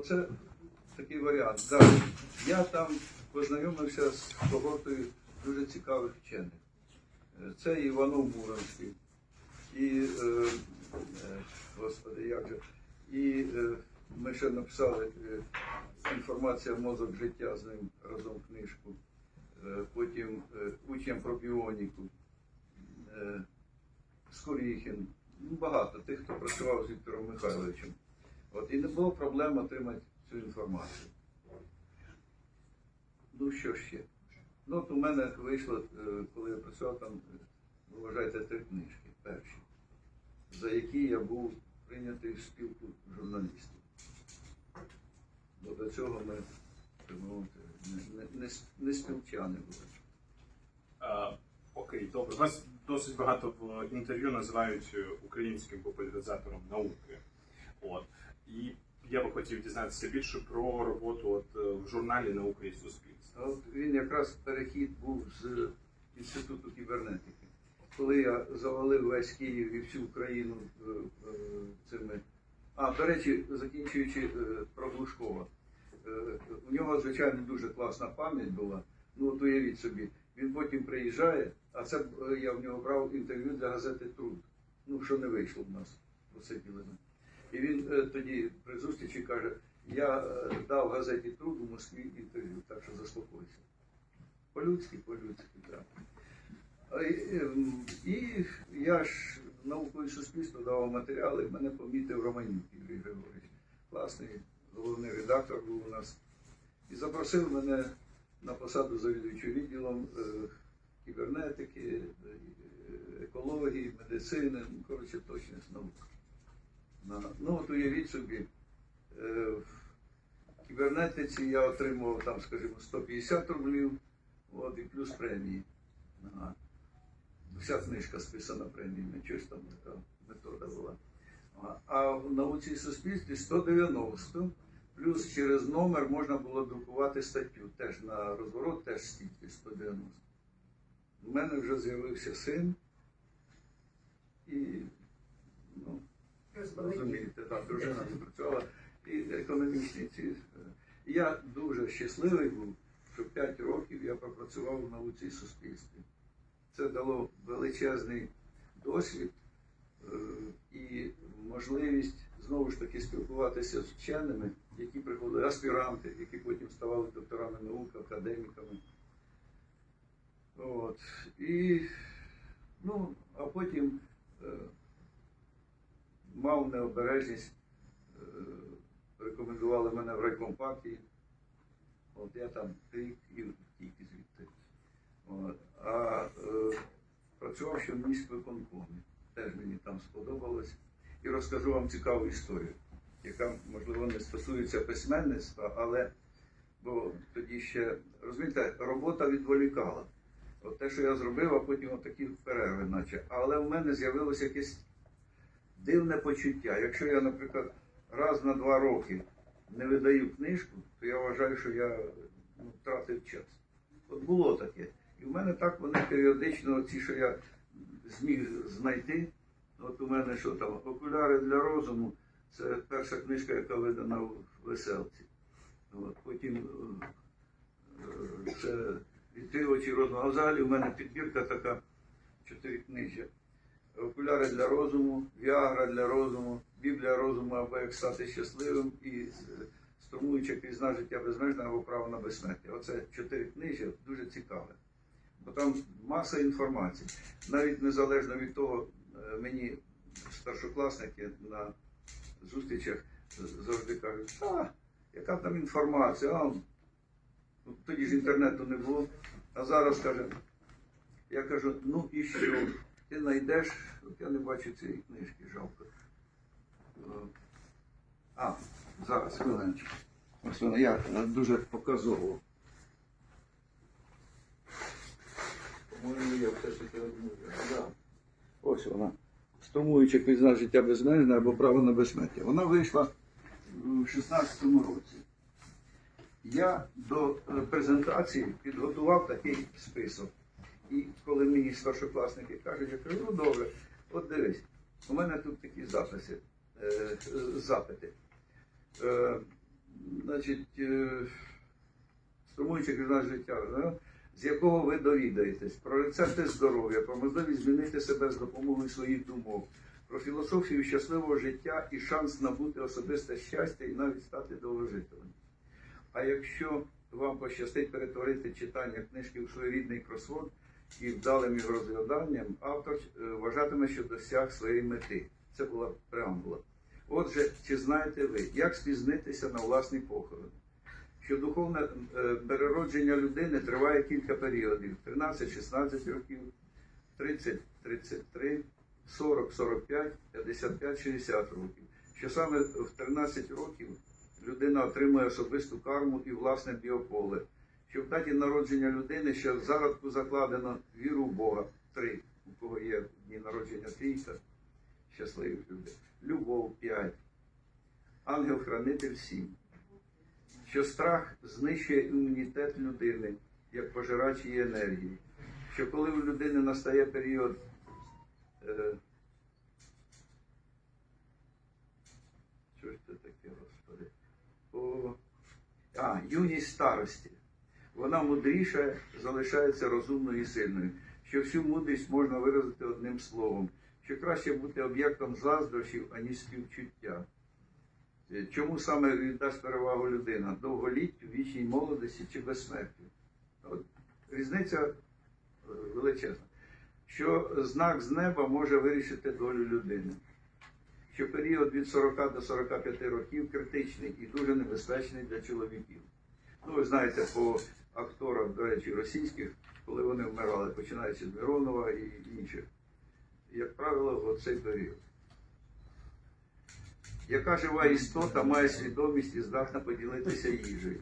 Оце такий варіант. Да. Я там познайомився з когортою дуже цікавих вчених. Це Іванов Муромський. І, е, е, господи, як же, і е, ми ще написали е, інформація мозок життя з ним разом книжку. Е, потім е, учням про біоніку. Е, Скоріхін. Ну, багато тих, хто працював з Віктором Михайловичем. От, і не було проблем отримати цю інформацію. Ну, що ще? Ну, от у мене вийшло, е, коли я працював там, ви вважаєте, три книжки перші, за які я був прийнятий в спілку журналістів. Бо до цього ми мовити, не, не, не, не спілчани були. А, окей, добре. Вас досить багато в інтерв'ю називають е, українським популяризатором науки. От. І я би хотів дізнатися більше про роботу от, е, в журналі Наука і суспільство. От він якраз перехід був з інституту кібернетики. Коли я завалив весь Київ і всю Україну е, е, цими. А, до речі, закінчуючи про Глушкова. У нього, звичайно, дуже класна пам'ять була. Ну, от уявіть собі, він потім приїжджає, а це я в нього брав інтерв'ю для газети Труд. Ну, що не вийшло в нас, посиділи. І він е, тоді при зустрічі каже: я е, дав газеті Труд у Москві інтерв'ю, так що заспокойся. По-людськи, по-людськи, так. І, ем, я ж наукою суспільству давав матеріали, мене помітив Романюк Юрій Григорович. Класний головний редактор був у нас. І запросив мене на посаду завідуючого відділом е, кібернетики, екології, медицини, ну, коротше, точність наук. Ну, от уявіть собі, е, в кібернетиці я отримував там, скажімо, 150 рублів, от, і плюс премії. Ага. Вся книжка списана преміями, щось там така метода була. А в науці і суспільстві 190, плюс через номер можна було друкувати статтю. Теж на розворот, теж стільки 190. У мене вже з'явився син. І ну, розумієте, так, дружина працювала. І економічні ці. е, я дуже щасливий був, що 5 років я пропрацював в науці і суспільстві. Це дало величезний досвід е, і можливість знову ж таки спілкуватися з вченими, які приходили, аспіранти, які потім ставали докторами наук, академіками. От. І, ну, а потім е, мав необережність, е, рекомендували мене в райком партії. От я там рік і втік звідти. От. А е, працював ще в міськвиконкомі. Теж мені там сподобалось. І розкажу вам цікаву історію, яка, можливо, не стосується письменництва, але бо тоді ще, розумієте, робота відволікала. От те, що я зробив, а потім отакі перерви, наче. Але в мене з'явилося якесь дивне почуття. Якщо я, наприклад, раз на два роки не видаю книжку, то я вважаю, що я ну, втратив час. От було таке. І в мене так вони періодично, ці, що я зміг знайти. От у мене що там, окуляри для розуму, це перша книжка, яка видана в веселці. От, потім е, е, це відкривачі розуму. А взагалі в мене підбірка така, чотири книжки. Окуляри для розуму, Віагра для розуму, Біблія розуму або як стати щасливим і е, струмуюча пізна життя безмежне або право на безсмертя. Оце чотири книжки, дуже цікаве. Бо там маса інформації. Навіть незалежно від того, е, мені старшокласники на зустрічах завжди кажуть, а, яка там інформація, а, ну, тоді ж інтернету не було. А зараз каже, я кажу, ну і що? Ти знайдеш, от я не бачу цієї книжки, жалко. Е, А, зараз, хвилиночку. Ось вона, я дуже показово. По-моєму, я все ж таки одну. Да. Ось вона. Струмуюча пізна життя безмежне або право на безсмертя. Вона вийшла в 16-му році. Я до е, презентації підготував такий список. І коли мені старшокласники кажуть, я кажу, ну добре, от дивись, у мене тут такі записи, е, запити. Е, значить, е, струмуючи крізь життя, з якого ви довідаєтесь про рецепти здоров'я, про можливість змінити себе з допомогою своїх думок, про філософію щасливого життя і шанс набути особисте щастя і навіть стати довгожителем. А якщо вам пощастить перетворити читання книжки в своєрідний кросворд і вдалим його розгляданням, автор е, вважатиме, що досяг своєї мети. Це була преамбула. Отже, чи знаєте ви, як спізнитися на власний похорон? Що духовне е, переродження людини триває кілька періодів: 13-16 років, 30-33, 40-45, 55-60 років. Що саме в 13 років людина отримує особисту карму і власне біополе. Що в даті народження людини ще в зародку закладено віру в Бога. Три, у кого є дні народження трійка, щасливих людей. Любов 5. Ангел-хранитель 7. Що страх знищує імунітет людини, як пожирач її енергії. Що коли у людини настає період е, що ж це таке, Господи? О, а, юність старості. Вона мудріша, залишається розумною і сильною. Що всю мудрість можна виразити одним словом, що краще бути об'єктом заздрощів, аніж співчуття. Е, Чому саме віддасть перевагу людина? Довголіттю, вічній молодості чи безсмертю? От, різниця е, величезна. Що знак з неба може вирішити долю людини. Що період від 40 до 45 років критичний і дуже небезпечний для чоловіків. Ну, ви знаєте, по акторах, до речі, російських, коли вони вмирали, починаючи з Миронова і інших, як правило, в цей період. Яка жива істота має свідомість і здатна поділитися їжею?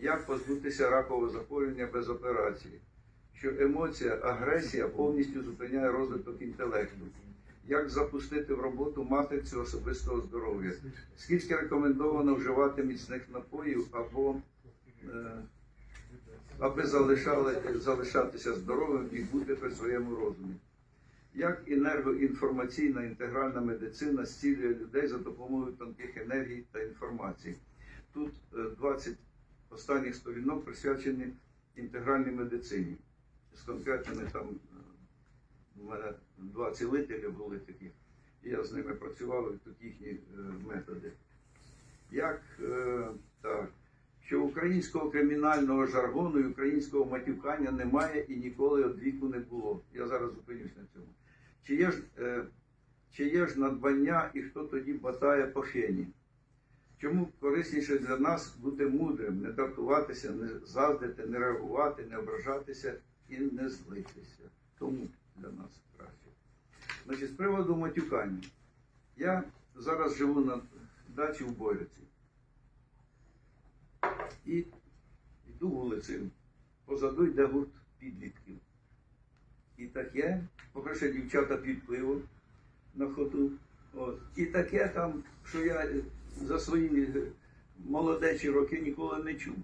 Як позбутися ракового захворювання без операції? Що емоція, агресія повністю зупиняє розвиток інтелекту. Як запустити в роботу матрицю особистого здоров'я? Скільки рекомендовано вживати міцних напоїв або аби залишали, залишатися здоровим і бути при своєму розумі? Як енергоінформаційна інтегральна медицина зцілює людей за допомогою тонких енергій та інформації? Тут е, 20 останніх сторінок присвячені інтегральній медицині з конкретними там е, у мене два цілителя були такі, і я з ними працював, і тут їхні е, методи. Як е, українського кримінального жаргону і українського матюкання немає і ніколи від віку не було. Я зараз зупинюсь на цьому. Чи є ж, е, чи є ж надбання і хто тоді батає по фені? Чому корисніше для нас бути мудрим, не дратуватися, не заздрити, не реагувати, не ображатися і не злитися? Тому для нас краще. Значить, з приводу матюкання. Я зараз живу на дачі в Бориці. І йду вулицею. Позаду йде гурт підлітків. І таке, по-перше, дівчата під пиво на ходу. От. І таке там, що я за свої молодечі роки ніколи не чув.